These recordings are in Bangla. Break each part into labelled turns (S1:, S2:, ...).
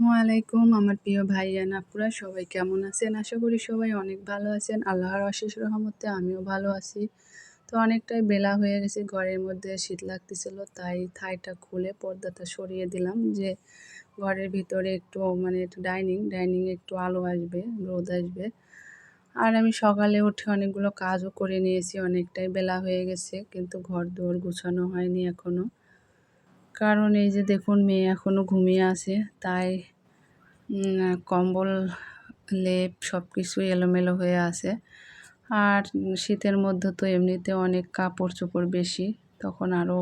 S1: আলাইকুম আমার প্রিয় ভাইয়ান আপুরা, সবাই কেমন আছেন? আশা করি সবাই অনেক ভালো আছেন। আল্লাহর অশেষ রহমতে আমিও ভালো আছি। তো অনেকটাই বেলা হয়ে গেছে, ঘরের মধ্যে শীত লাগতেছিল, তাই থাইটা খুলে পর্দাটা সরিয়ে দিলাম যে ঘরের ভিতরে একটু মানে একটু ডাইনিং ডাইনিংয়ে একটু আলো আসবে, রোদ আসবে। আর আমি সকালে উঠে অনেকগুলো কাজও করে নিয়েছি, অনেকটাই বেলা হয়ে গেছে, কিন্তু ঘর দুয়ার গুছানো হয়নি এখনও কারণ এই যে দেখুন, মেয়ে এখনও ঘুমিয়ে আছে, তাই কম্বল, লেপ সব কিছুই এলোমেলো হয়ে আছে। আর শীতের মধ্যে তো এমনিতে অনেক কাপড় চোপড় বেশি, তখন আরও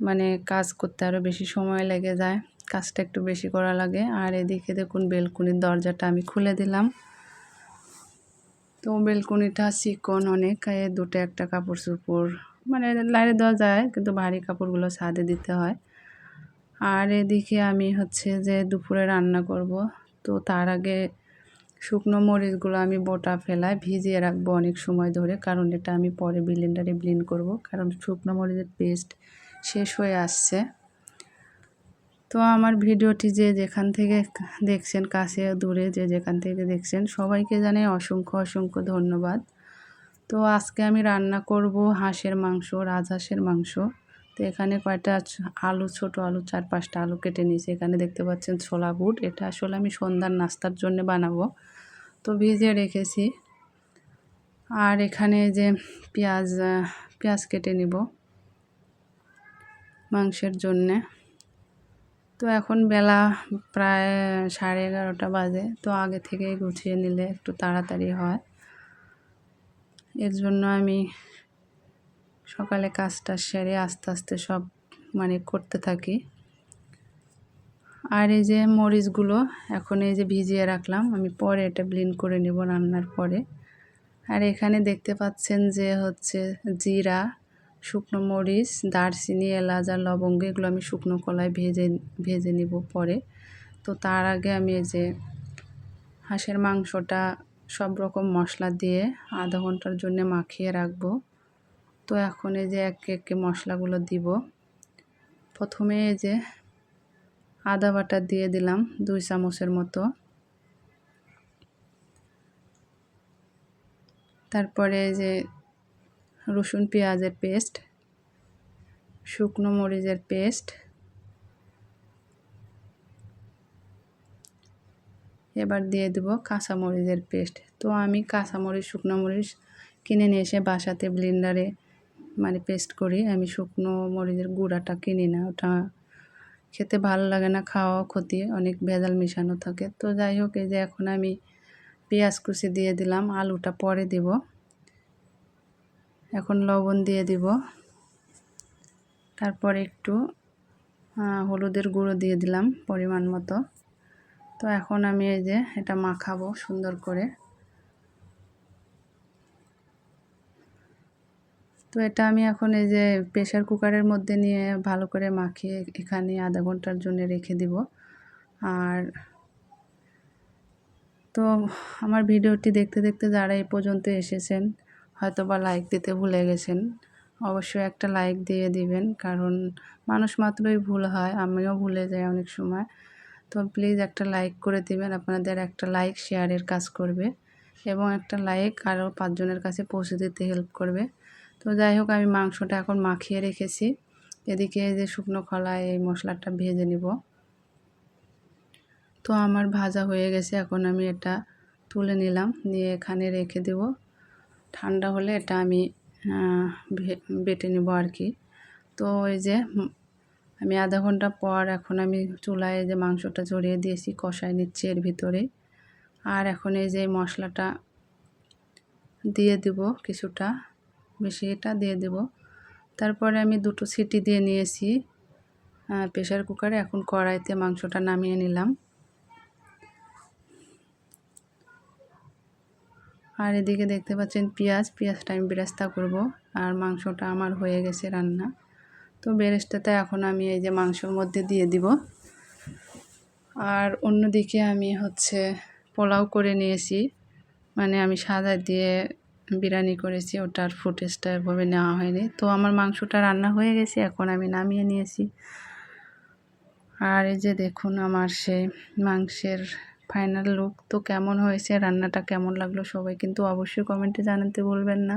S1: মানে কাজ করতে আরও বেশি সময় লেগে যায়, কাজটা একটু বেশি করা লাগে। আর এদিকে দেখুন, বেলকুনির দরজাটা আমি খুলে দিলাম। তো বেলকুনিটা চিকন অনেক দুটো একটা কাপড় চোপড় মানে লাইরে দেওয়া যায়, কিন্তু ভারী কাপড়গুলো ছাদে দিতে হয়। আর এদিকে আমি হচ্ছে যে দুপুরে রান্না করব। তো তার আগে শুকনো মরিচগুলো আমি বোটা ফেলায় ভিজিয়ে রাখব অনেক সময় ধরে, কারণ এটা আমি পরে ব্লিন্ডারে ব্লিন করব, কারণ শুকনো মরিচের পেস্ট শেষ হয়ে আসছে। তো আমার ভিডিওটি যে যেখান থেকে দেখছেন, কাছে দূরে যে যেখান থেকে দেখছেন, সবাইকে জানাই অসংখ্য অসংখ্য ধন্যবাদ। তো আজকে আমি রান্না করব হাঁসের মাংস, রাজহাঁসের মাংস। তো এখানে কয়টা আলু, ছোট আলু, চার পাঁচটা আলু কেটে নিয়েছি। এখানে দেখতে পাচ্ছেন ছোলা বুট। এটা আসলে আমি সন্ধ্যার নাস্তার জন্য বানাবো। তো ভিজিয়ে রেখেছি। আর এখানে যে পেঁয়াজ পেঁয়াজ কেটে নিব মাংসের জন্যে। তো এখন বেলা প্রায় সাড়ে এগারোটা বাজে। তো আগে থেকেই গুছিয়ে নিলে একটু তাড়াতাড়ি হয়। এর জন্য আমি সকালে কাজটা সেরে আস্তে আস্তে সব মানে করতে থাকি। আর এই যে মরিচগুলো এখন এই যে ভিজিয়ে রাখলাম, আমি পরে এটা ব্লিন করে নেব রান্নার পরে। আর এখানে দেখতে পাচ্ছেন যে হচ্ছে জিরা, শুকনো মরিচ, দারচিনি, এলাচ আর লবঙ্গ, এগুলো আমি শুকনো কলায় ভেজে ভেজে নিব পরে। তো তার আগে আমি এই যে হাঁসের মাংসটা সব রকম মশলা দিয়ে আধা ঘণ্টার জন্য মাখিয়ে রাখব। তো এখন এই যে এক একে মশলাগুলো দিব। প্রথমে এই যে আদা বাটা দিয়ে দিলাম দুই চামচের মতো। তারপরে এই যে রসুন পেঁয়াজের পেস্ট, শুকনো মরিচের পেস্ট এবার দিয়ে দেবো কাঁচামরিচের পেস্ট। তো আমি কাঁচামরিচ, শুকনো মরিচ কিনে নিয়ে এসে বাসাতে ব্লেন্ডারে মানে পেস্ট করি। আমি শুকনো মরিচের গুঁড়াটা কিনি না, ওটা খেতে ভালো লাগে না খাওয়া ক্ষতি, অনেক ভেজাল মিশানো থাকে। তো যাই হোক, এই যে এখন আমি পেঁয়াজ কুচি দিয়ে দিলাম, আলুটা পরে দিব। এখন লবণ দিয়ে দিব। তারপর একটু হলুদের গুঁড়ো দিয়ে দিলাম পরিমাণ মতো। তো এখন আমি এই যে এটা মাখাবো সুন্দর করে। তো এটা আমি এখন এই যে প্রেশার কুকারের মধ্যে নিয়ে ভালো করে মাখিয়ে এখানে আধা ঘণ্টার জন্য রেখে দিব। আর তো আমার ভিডিওটি দেখতে দেখতে যারা এই পর্যন্ত এসেছেন হয়তো বা লাইক দিতে ভুলে গেছেন, অবশ্যই একটা লাইক দিয়ে দিবেন, কারণ মানুষ মাত্রই ভুল হয়, আমিও ভুলে যাই অনেক সময়। তো প্লিজ একটা লাইক করে দেবেন, আপনাদের একটা লাইক শেয়ারের কাজ করবে এবং একটা লাইক আরও পাঁচজনের কাছে পৌঁছে দিতে হেল্প করবে। তো যাই হোক, আমি মাংসটা এখন মাখিয়ে রেখেছি। এদিকে যে শুকনো খলায় এই মশলাটা ভেজে নিব। তো আমার ভাজা হয়ে গেছে, এখন আমি এটা তুলে নিলাম, নিয়ে এখানে রেখে দেব। ঠান্ডা হলে এটা আমি বেটে নেব আর কি। তো ওই যে আমি আধা ঘণ্টা পর এখন আমি চুলায় যে মাংসটা জড়িয়ে দিয়েছি, কষায় নিচ্ছি এর ভিতরে। আর এখন এই যে মশলাটা দিয়ে দিব কিছুটা বেশি এটা দিয়ে দেব। তারপরে আমি দুটো সিটি দিয়ে নিয়েছি প্রেশার কুকারে। এখন কড়াইতে মাংসটা নামিয়ে নিলাম। আর এদিকে দেখতে পাচ্ছেন পেঁয়াজ, পেঁয়াজটা আমি বেরেস্তা করব। আর মাংসটা আমার হয়ে গেছে রান্না। তো বেরেস্তাতে এখন আমি এই যে মাংসর মধ্যে দিয়ে দিব। আর অন্যদিকে আমি হচ্ছে পোলাও করে নিয়েছি। মানে আমি সাদা দিয়ে বিরিয়ানি করেছি, ওটার ফুটেজটা এভাবে নেওয়া হয়নি। তো আমার মাংসটা রান্না হয়ে গেছে, এখন আমি নামিয়ে নিয়েছি। আর এই যে দেখুন আমার সে মাংসের ফাইনাল লুক তো কেমন হয়েছে, রান্নাটা কেমন লাগল সবাই কিন্তু অবশ্যই কমেন্টে জানাতে বলবেন না।